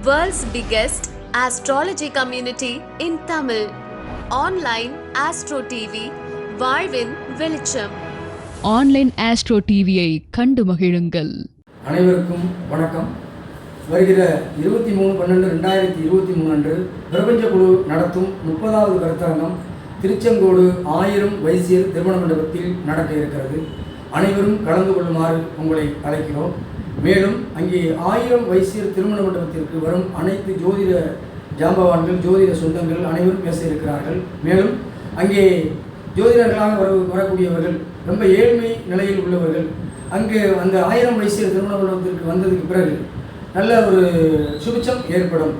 World's biggest astrology community in Tamil. Online Astro TV, வாழ்வின் வெளிச்சம். Online astro டிவியை கண்டு மகிழுங்கள். அனைவருக்கும் வணக்கம். வருகிற இருபத்தி மூணு பன்னெண்டு ரெண்டாயிரத்தி இருபத்தி மூணு அன்று பிரபஞ்ச குழு நடத்தும் முப்பதாவது கருத்தரங்கம் திருச்செங்கோடு ஆயிரம் வைசியர் திருமண மண்டபத்தில் நடக்க இருக்கிறது. அனைவரும் கலந்து கொள்ளுமாறு உங்களை அழைக்கிறோம். மேலும் அங்கே ஆயிரம் வைசியர் திருமண மண்டபத்திற்கு வரும் அனைத்து ஜோதிட ஜாம்பவான்கள் ஜோதிட சொந்தங்கள் அனைவரும் பேச இருக்கிறார்கள். மேலும் அங்கே ஜோதிடர்களாக வர வரக்கூடியவர்கள் ரொம்ப ஏழ்மை நிலையில் உள்ளவர்கள் அங்கு அந்த ஆயிரம் வைசியர் திருமண மண்டபத்திற்கு வந்ததுக்கு பிறகு நல்ல ஒரு சுபிச்சம் ஏற்படும்.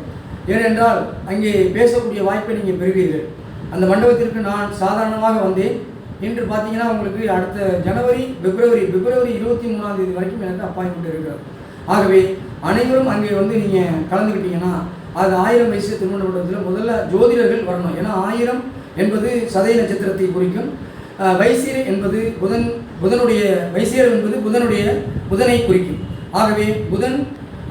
ஏனென்றால் அங்கே பேசக்கூடிய வாய்ப்பை நீங்கள் பெறுவீர்கள். அந்த மண்டபத்திற்கு நான் சாதாரணமாக வந்தேன். இன்று பார்த்தீங்கன்னா உங்களுக்கு அடுத்த ஜனவரி பிப்ரவரி பிப்ரவரி இருபத்தி மூணாம் தேதி வரைக்கும் எனக்கு அப்பாயின்மெண்ட் இருக்கிறது. ஆகவே அனைவரும் அங்கே வந்து நீங்கள் கலந்துக்கிட்டீங்கன்னா அது ஆயிரம் வயசு திருமண மண்டபத்தில் முதல்ல ஜோதிடர்கள் வரணும். ஏன்னா ஆயிரம் என்பது சதய நட்சத்திரத்தை குறிக்கும். வைசியர் என்பது புதன் புதனுடைய வைசியர் என்பது புதனுடைய புதனை குறிக்கும். ஆகவே புதன்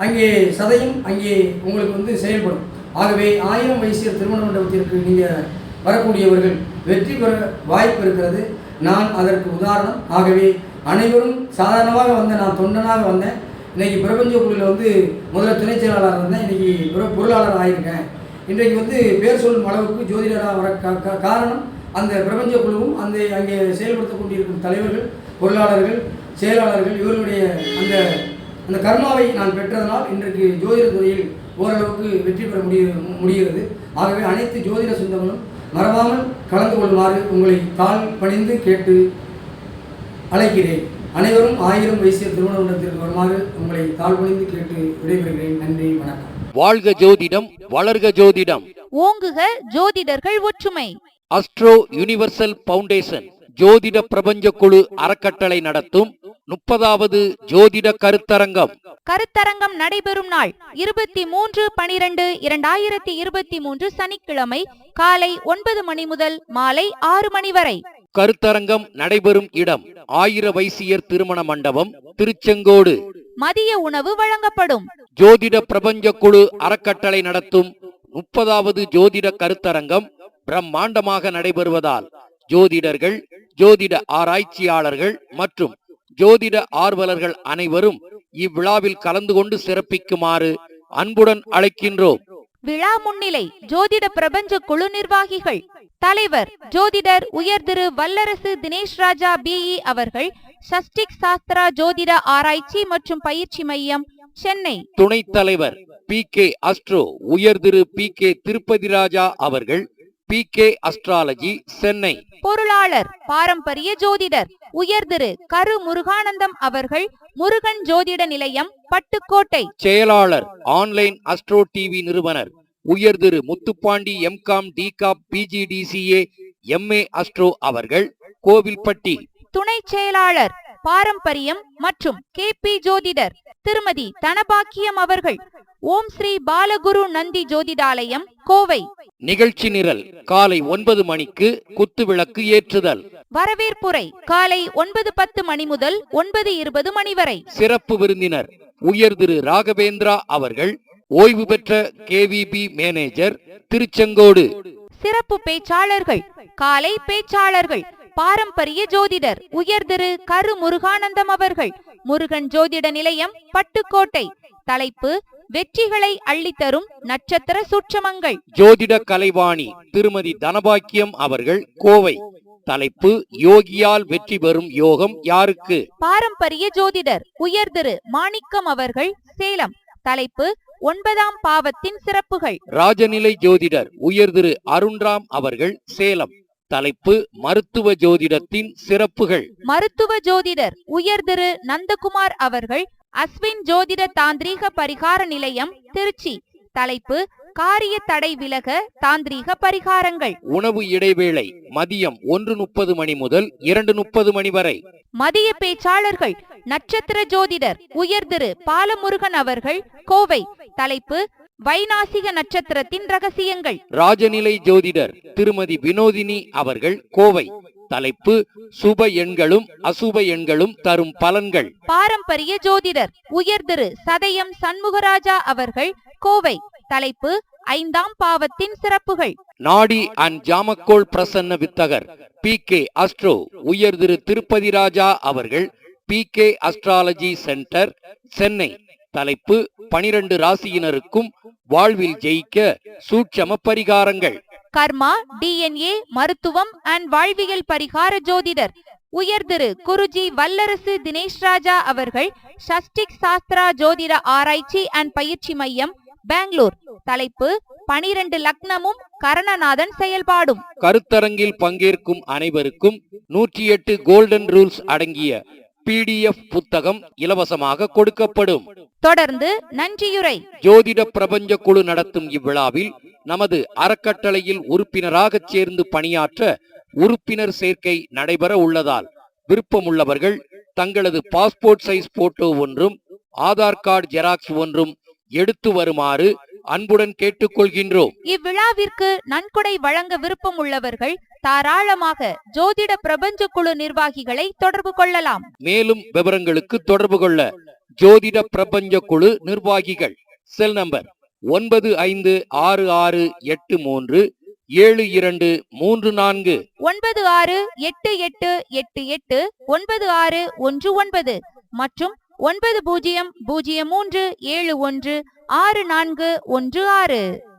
அங்கே சதையும் அங்கே உங்களுக்கு வந்து செயல்படும். ஆகவே ஆயிரம் வைசியர் திருமண மண்டபத்திற்கு நீங்கள் வரக்கூடியவர்கள் வெற்றி பெற வாய்ப்பு இருக்கிறது. நான் அதற்கு உதாரணம். ஆகவே அனைவரும் சாதாரணமாக வந்த நான் தொண்டனாக வந்தேன் இன்றைக்கி பிரபஞ்ச குழுவில் வந்து முதல்ல துணை செயலாளர் இருந்தேன். இன்றைக்கி பொரு- பொருளாளர் ஆகியிருக்கேன் இன்றைக்கு வந்து பேர் சொல்லும் அளவுக்கு ஜோதிடராக வர காரணம் அந்த பிரபஞ்ச குழுவும் அந்த அங்கே செயல்படுத்த கொண்டிருக்கும் தலைவர்கள் பொருளாளர்கள் செயலாளர்கள் இவர்களுடைய அந்த அந்த கர்மாவை நான் பெற்றதனால் இன்றைக்கு ஜோதிட துறையில் ஓரளவுக்கு வெற்றி பெற முடிய முடிகிறது. ஆகவே அனைத்து ஜோதிட சொந்தங்களும் மறவாமல் கலந்து கொள்ளுமாறு உங்களை தாழ் பணிந்து கேட்டு அழைக்கிறேன். அனைவரும் ஆயிரம் வயசிய திருமண மண்டபத்திற்கு வருமாறு உங்களை தாழ் பணிந்து கேட்டு விடைபெறுகிறேன். நன்றி வணக்கம். வாழ்க ஜோதிடம் வளர்க ஜோதிடம். ஓங்குக ஜோதிடர்கள் ஒற்றுமை. அஸ்ட்ரோ யுனிவர்சல் பவுண்டேஷன் ஜோதிட பிரபஞ்ச குழு அறக்கட்டளை நடத்தும் முப்பதாவது ஜோதிட கருத்தரங்கம். கருத்தரங்கம் நடைபெறும் நாள் இருபத்தி மூன்று பனிரெண்டு இரண்டாயிரத்தி இருபத்தி மூன்று சனிக்கிழமை காலை ஒன்பது மணி முதல் மாலை ஆறு மணி வரை. கருத்தரங்கம் நடைபெறும் இடம் ஆயிர வைசியர் திருமண மண்டபம் திருச்செங்கோடு. மதிய உணவு வழங்கப்படும். ஜோதிட பிரபஞ்ச குழு அறக்கட்டளை நடத்தும் முப்பதாவது ஜோதிட கருத்தரங்கம் பிரம்மாண்டமாக நடைபெறுவதால் ஜோதிடர்கள் ஜோதிட ஆராய்ச்சியாளர்கள் மற்றும் ஜோதிட ஆர்வலர்கள் அனைவரும் இவ்விழாவில் கலந்து கொண்டு சிறப்பிக்குமாறு அன்புடன் அழைக்கின்றோம். விழா முன்னிலை ஜோதிட பிரபஞ்ச குழு நிர்வாகிகள் தலைவர் ஜோதிடர் உயர் திரு வல்லரசு தினேஷ் ராஜா பிஇ அவர்கள் சஷ்டிக் சாஸ்திரா ஜோதிட ஆராய்ச்சி மற்றும் பயிற்சி மையம் சென்னை. துணைத் தலைவர் பி கே அஸ்ட்ரோ உயர் திரு பி கே திருப்பதி ராஜா அவர்கள் பி கே அஸ்ட்ராலஜி சென்னை. பொருளாளர் பாரம்பரிய ஜோதிடர் உயர் திரு கரு முருகானந்தம் அவர்கள் முருகன் ஜோதிட நிலையம் பட்டுக்கோட்டை. செயலாளர் ஆன்லைன் அஸ்ட்ரோ டிவி நிறுவனர் உயர் திரு முத்துப்பாண்டி எம்காம் டிகாப் பிஜிடிசிஏ எம்ஏ அஸ்ட்ரோ அவர்கள் கோவில்பட்டி. துணை செயலாளர் பாரம்பரியம் மற்றும் கே பி ஜோதிடர் திருமதி தனபாக்கியம் அவர்கள். ஓம் ஸ்ரீ பாலகுரு நந்தி ஜோதிடாலயம் கோவை. நிகழ்ச்சி நிரல் காலை ஒன்பது மணிக்கு குத்துவிளக்கு ஏற்றுதல். வரவேற்புரை காலை ஒன்பது பத்து மணி முதல் ஒன்பது இருபது மணி வரை. சிறப்பு விருந்தினர் உயர் திரு ராகவேந்திரா அவர்கள் ஓய்வு பெற்ற கேவிபி மேனேஜர் திருச்செங்கோடு. சிறப்பு பேச்சாளர்கள் காலை பேச்சாளர்கள் பாரம்பரிய ஜோதிடர் உயர் திரு கரு முருகானந்தம் அவர்கள். முருகன் ஜோதிட நிலையம் பட்டுக்கோட்டை. தலைப்பு வெற்றிகளை அள்ளித்தரும் நட்சத்திர சூட்சமங்கள். ஜோதிட கலைவாணி திருமதி தனபாக்கியம் அவர்கள் கோவை. தலைப்பு யோகியால் வெற்றி பெறும் யோகம் யாருக்கு? பாரம்பரிய ஜோதிடர் உயர் திரு மாணிக்கம் அவர்கள் சேலம். தலைப்பு ஒன்பதாம் பாவத்தின் சிறப்புகள். ராஜநிலை ஜோதிடர் உயர் திரு அருண்ராம் அவர்கள் சேலம். தலைப்பு மருத்துவ ஜோதிடத்தின் சிறப்புகள். மருத்துவ ஜோதிடர் உயர் திரு நந்தகுமார் அவர்கள் அஸ்வின் ஜோதிட தாந்திரீக பரிகார நிலையம் திருச்சி. தலைப்பு காரிய தடை விலக தாந்திரீக பரிகாரங்கள். உணவு இடைவேளை மதியம் ஒன்று முப்பது மணி முதல் இரண்டு முப்பது மணி வரை. மதிய பேச்சாளர்கள் நட்சத்திர ஜோதிடர் உயர் திரு பாலமுருகன் அவர்கள் கோவை. தலைப்பு வைநாசிக நட்சத்திரத்தின் ரகசியங்கள். ராஜநிலை ஜோதிடர் திருமதி வினோதினி அவர்கள் கோவை. தலைப்பு சுப எண்களும் அசுப எண்களும் தரும் பலன்கள். பாரம்பரிய ஜோதிடர் உயர் திரு சதயம் சண்முகராஜா அவர்கள் கோவை. தலைப்பு ஐந்தாம் பாவத்தின் சிறப்புகள். நாடி அண்ட் ஜாமக்கோள் பிரசன்ன வித்தகர் பி கே அஸ்ட்ரோ. உயர் திரு திருப்பதி ராஜா அவர்கள் P K astrology centre Chennai. தலைப்பு பனிரெண்டு ராசியினருக்கும் வாழ்வில் ஜெயிக்க சூட்சம பரிகாரங்கள். கர்மா டிஎன்ஏ மருத்துவம் அண்ட் வாழ்வியல் பரிகார ஜோதிடர். உயர் திரு குருஜி வல்லரசு தினேஷ் ராஜா அவர்கள் ஷஷ்டிக் சாஸ்திரா ஜோதிட ஆராய்ச்சி அண்ட் பயிற்சி மையம் பெங்களூர். தலைப்பு பனிரெண்டு லக்னமும் கரணநாதன் செயல்பாடும். கருத்தரங்கில் பங்கேற்கும் அனைவருக்கும் நூற்றி எட்டு கோல்டன் ரூல்ஸ் அடங்கிய பிடிஎஃப் புத்தகம் இலவசமாக கொடுக்கப்படும். தொடர்ந்து நன்றியுரை. ஜோதிட பிரபஞ்ச குழு நடத்தும் இவ்விழாவில் நமது அறக்கட்டளையில் உறுப்பினராகச் சேர்ந்து பணியாற்ற உறுப்பினர் சேர்க்கை நடைபெற உள்ளதால் விருப்பமுள்ளவர்கள் தங்களது பாஸ்போர்ட் சைஸ் போட்டோ ஒன்றும் ஆதார் கார்டு ஜெராக்ஸ் ஒன்றும் எடுத்து வருமாறு அன்புடன் கேட்டுக்கொள்கின்றோம். இவ்விழாவிற்கு நன்கொடை வழங்க விருப்பம் உள்ளவர்கள் தாராளமாக ஜோதிட பிரபஞ்ச குழு நிர்வாகிகளை தொடர்பு கொள்ளலாம். மேலும் விவரங்களுக்கு தொடர்பு கொள்ள ஜோதிட பிரபஞ்ச குழு நிர்வாகிகள். செல் நம்பர் ஒன்பது ஐந்து ஆறு ஆறு எட்டு மூன்று ஏழு இரண்டு மூன்று நான்கு. ஒன்பது ஆறு எட்டு எட்டு எட்டு எட்டு ஒன்பது ஆறு ஒன்று ஒன்பது மற்றும் ஒன்பது பூஜ்ஜியம் பூஜ்ஜியம் மூன்று ஏழு ஒன்று ஆறு நான்கு ஒன்று ஆறு.